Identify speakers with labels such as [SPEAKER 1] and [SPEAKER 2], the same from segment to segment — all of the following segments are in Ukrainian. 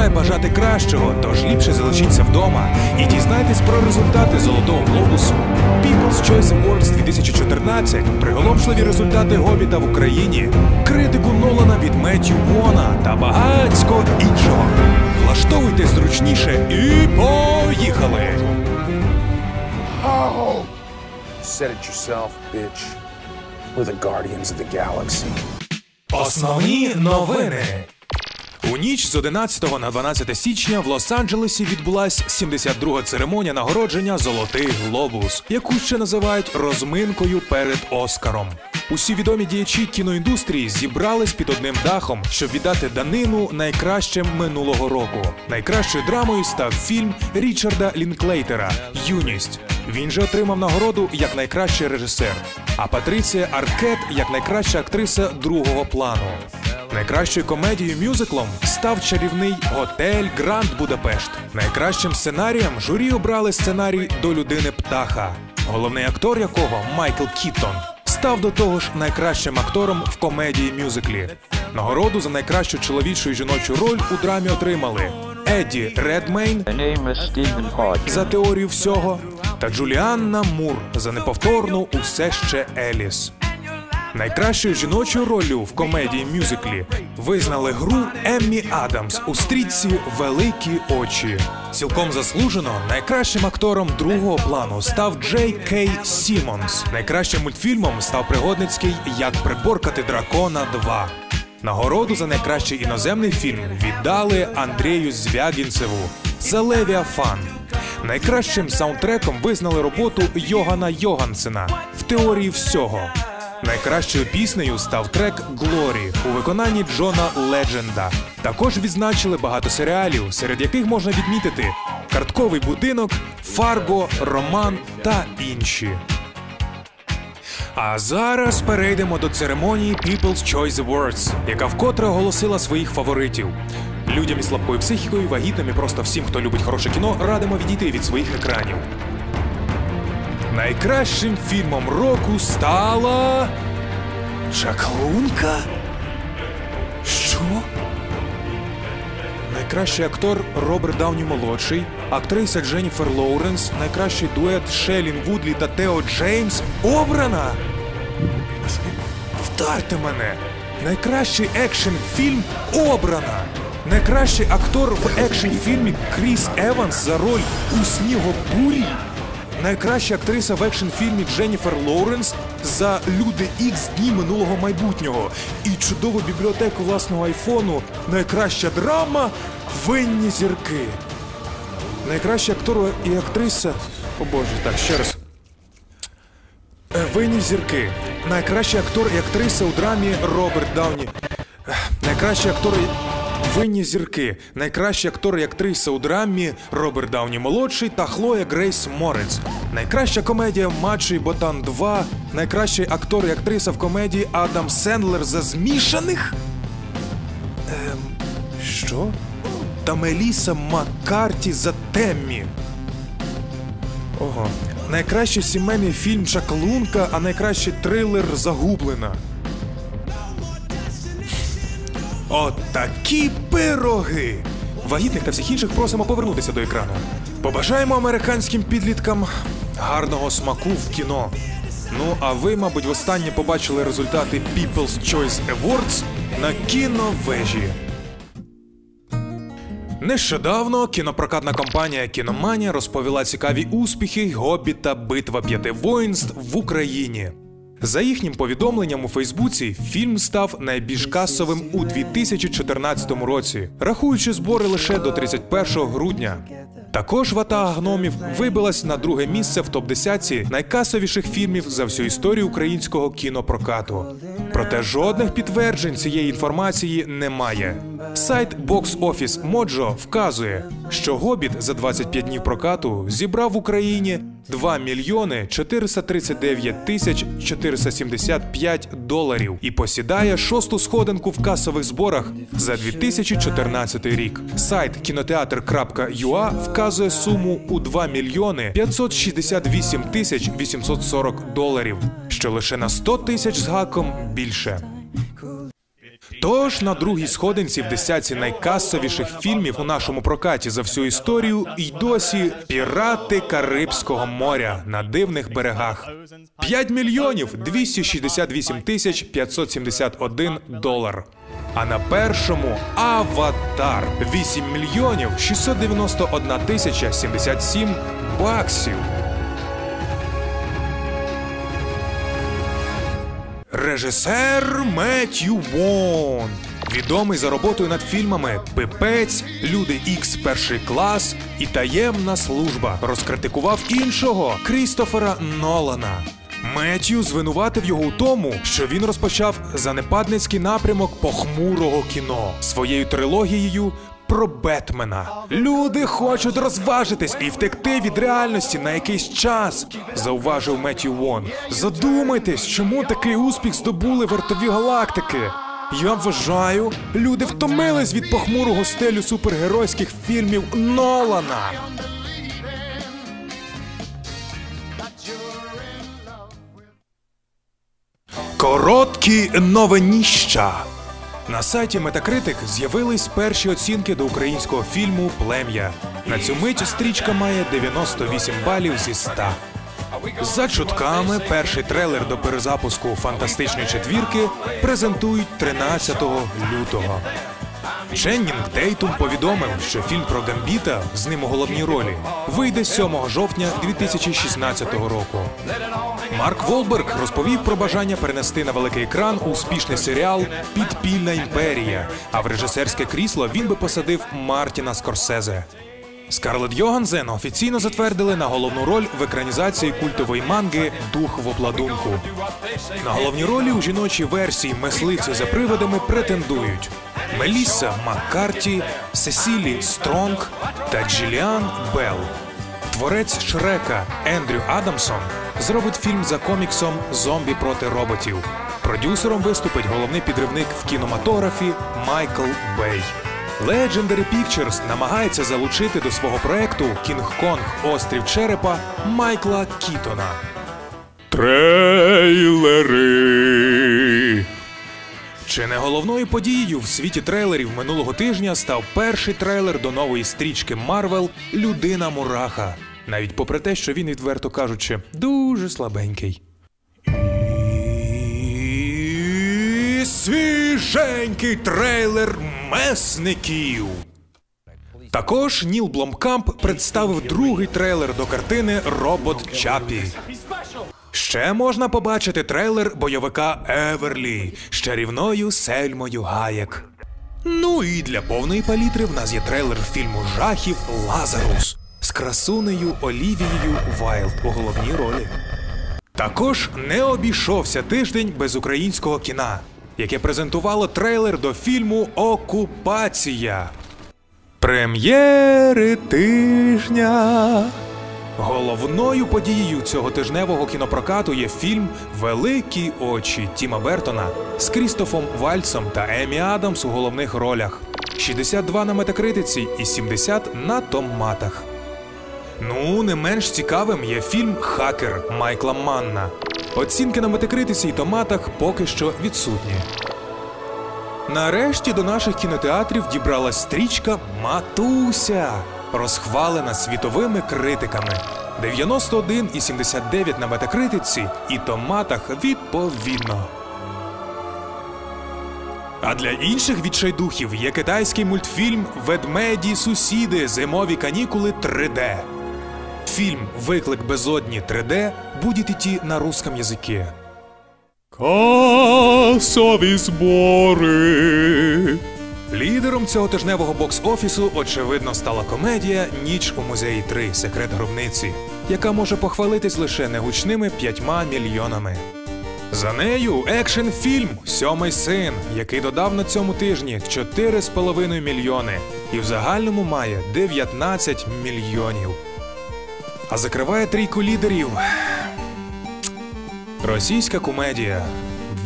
[SPEAKER 1] залишає бажати кращого, тож ліпше залишіться вдома і дізнайтесь про результати золотого глобусу. People's Choice Awards 2014, приголомшливі результати Гобіта в Україні, критику Нолана від Меттю Вона та багатько іншого. Влаштовуйте зручніше і поїхали!
[SPEAKER 2] Said it yourself, bitch. We're the guardians of the galaxy.
[SPEAKER 1] Основні новини. У ніч з 11 на 12 січня в Лос-Анджелесі відбулась 72-га церемонія нагородження Золотий глобус, яку ще називають розминкою перед Оскаром. Усі відомі діячі кіноіндустрії зібрались під одним дахом, щоб віддати данину найкращим минулого року. Найкращою драмою став фільм Річарда Лінклейтера Юність. Він же отримав нагороду як найкращий режисер, а Патриція Аркет як найкраща актриса другого плану. Найкращою комедією мюзиклом став чарівний готель Гранд Будапешт. Найкращим сценарієм журі обрали сценарій до людини птаха, головний актор якого Майкл Кіттон став до того ж найкращим актором в комедії мюзиклі. Нагороду за найкращу чоловічу і жіночу роль у драмі отримали Едді Редмейн за теорію всього та Джуліанна Мур за неповторну усе ще Еліс. Найкращою жіночою роллю в комедії мюзиклі визнали гру Еммі Адамс у стрічці Великі очі. Цілком заслужено найкращим актором другого плану став Джей Кей Сімонс. Найкращим мультфільмом став пригодницький Як приборкати дракона 2. Нагороду за найкращий іноземний фільм віддали Андрію Звягінцеву за Левіафан. Найкращим саундтреком визнали роботу Йогана Йогансена в теорії всього. Найкращою піснею став трек Глорі у виконанні Джона Ледженда. Також відзначили багато серіалів, серед яких можна відмітити Картковий будинок, Фарго, Роман та інші. А зараз перейдемо до церемонії People's Choice Awards, яка вкотре оголосила своїх фаворитів. Людям із слабкою психікою, вагітним і просто всім, хто любить хороше кіно, радимо відійти від своїх екранів. Найкращим фільмом року стала. Чаклунка? Що? Найкращий актор Роберт Дауні молодший, актриса Дженніфер Лоуренс, найкращий дует Шелін Вудлі та Тео Джеймс обрана. Вдарте мене! Найкращий екшн фільм обрана. Найкращий актор в екшн фільмі Кріс Еванс за роль у Снігопурі. Найкраща актриса в екшн фільмі Дженніфер Лоуренс за Люди Ікс дні минулого майбутнього і чудову бібліотеку власного айфону. Найкраща драма Винні зірки. Найкращий актор і актриса. О боже, так, ще раз. Е, Винні зірки. Найкращий актор і актриса у драмі Роберт Дауні. Е, Найкращий актор і... Винні зірки. Найкращий актор і актриса у драмі Роберт Дауні молодший та Хлоя Грейс Морец. Найкраща комедія Мачий Ботан 2. Найкращий актор і актриса в комедії Адам Сендлер за змішаних. Ем, що? Та Меліса Маккарті за Теммі. Ого. Найкращий сімейний фільм Чаклунка, а найкращий трилер Загублена. От такі пироги! Вагітних та всіх інших просимо повернутися до екрану. Побажаємо американським підліткам гарного смаку в кіно. Ну, а ви, мабуть, востаннє побачили результати People's Choice Awards на кіновежі. Нещодавно кінопрокатна компанія Кіноманія розповіла цікаві успіхи Гобіта Битва п'яти воїнств в Україні. За їхнім повідомленням у Фейсбуці, фільм став найбільш касовим у 2014 році, рахуючи збори лише до 31 грудня. Також вата гномів вибилась на друге місце в топ-10 найкасовіших фільмів за всю історію українського кінопрокату. Проте жодних підтверджень цієї інформації немає. Сайт Box Office Mojo вказує, що Гобіт за 25 днів прокату зібрав в Україні 2 мільйони 439 тисяч 475 доларів і посідає шосту сходинку в касових зборах за 2014 рік. Сайт кінотеатр.ua вказує суму у 2 мільйони 568 тисяч 840 доларів, що лише на 100 тисяч з гаком більше. Тож на другій сходинці в десятці найкасовіших фільмів у нашому прокаті за всю історію й досі пірати Карибського моря на дивних берегах. 5 мільйонів 268 тисяч 571 долар. А на першому Аватар 8 мільйонів 691 тисяча 77 баксів. Режисер Меттью Вон. Відомий за роботою над фільмами Пипець, Люди Ікс перший клас і Таємна служба розкритикував іншого Крістофера Нолана. Меттью звинуватив його у тому, що він розпочав занепадницький напрямок похмурого кіно своєю трилогією про Бетмена. Люди хочуть розважитись і втекти від реальності на якийсь час, зауважив Меттью Вон. Задумайтесь, чому такий успіх здобули вартові галактики. Я вважаю, люди втомились від похмурого стилю супергеройських фільмів Нолана. Короткі новиніща. На сайті Metacritic з'явились перші оцінки до українського фільму Плем'я. На цю мить стрічка має 98 балів зі 100. За чутками, перший трейлер до перезапуску фантастичної четвірки презентують 13 лютого. Ченнінг Тейтум повідомив, що фільм про Гамбіта з ним у головній ролі вийде 7 жовтня 2016 року. Марк Волберг розповів про бажання перенести на великий екран успішний серіал Підпільна імперія. А в режисерське крісло він би посадив Мартіна Скорсезе. Скарлетт Йогансен офіційно затвердили на головну роль в екранізації культової манги Дух в обладунку. На головні ролі у жіночій версії мисливці за приводами претендують Мелісса Маккарті, Сесілі Стронг та Джиліан Белл. Творець Шрека Ендрю Адамсон зробить фільм за коміксом Зомбі проти роботів. Продюсером виступить головний підривник в кінематографі Майкл Бей. Legendary Pictures намагається залучити до свого проекту Кінг-Конг Острів Черепа Майкла Кітона. Трейлери. Чи не головною подією в світі трейлерів минулого тижня став перший трейлер до нової стрічки Марвел Людина Мураха. Навіть попри те, що він, відверто кажучи, дуже слабенький. Свіженький трейлер месників. Також Ніл Бломкамп представив другий трейлер до картини Робот Чапі. Ще можна побачити трейлер бойовика Еверлі з чарівною Сельмою Гаєк. Ну і для повної палітри в нас є трейлер фільму жахів Лазарус з красунею Олівією Вайлд у головній ролі. Також не обійшовся тиждень без українського кіна, яке презентувало трейлер до фільму Окупація. Прем'єри тижня. Головною подією цього тижневого кінопрокату є фільм Великі очі Тіма Бертона з Крістофом Вальцом та Емі Адамс у головних ролях. 62 на метакритиці і 70 на томатах. Ну, не менш цікавим є фільм Хакер Майкла Манна. Оцінки на метакритиці і томатах поки що відсутні. Нарешті до наших кінотеатрів дібралась стрічка Матуся, розхвалена світовими критиками. 91,79 на метакритиці і томатах відповідно. А для інших відчайдухів є китайський мультфільм Ведмеді сусіди зимові канікули 3D. Фільм Виклик безодні 3D буде йти на русском язикі. Касові збори. Лідером цього тижневого бокс-офісу, очевидно, стала комедія Ніч у музеї 3. Секрет гробниці, яка може похвалитись лише негучними п'ятьма мільйонами. За нею екшн фільм Сьомий син, який додав на цьому тижні 4,5 мільйони і в загальному має 19 мільйонів. А закриває трійку лідерів. Російська комедія.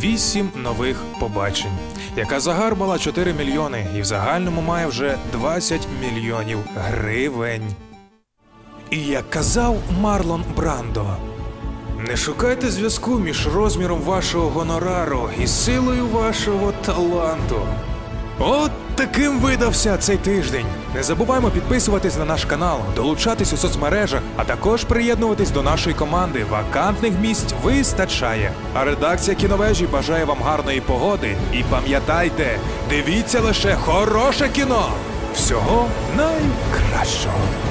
[SPEAKER 1] Вісім нових побачень, яка загарбала 4 мільйони і в загальному має вже 20 мільйонів гривень. І як казав Марлон Брандо, Не шукайте зв'язку між розміром вашого гонорару і силою вашого таланту. От таким видався цей тиждень. Не забуваймо підписуватись на наш канал, долучатись у соцмережах, а також приєднуватись до нашої команди. Вакантних місць вистачає. А редакція кіновежі бажає вам гарної погоди. І пам'ятайте, дивіться лише хороше кіно. Всього найкращого.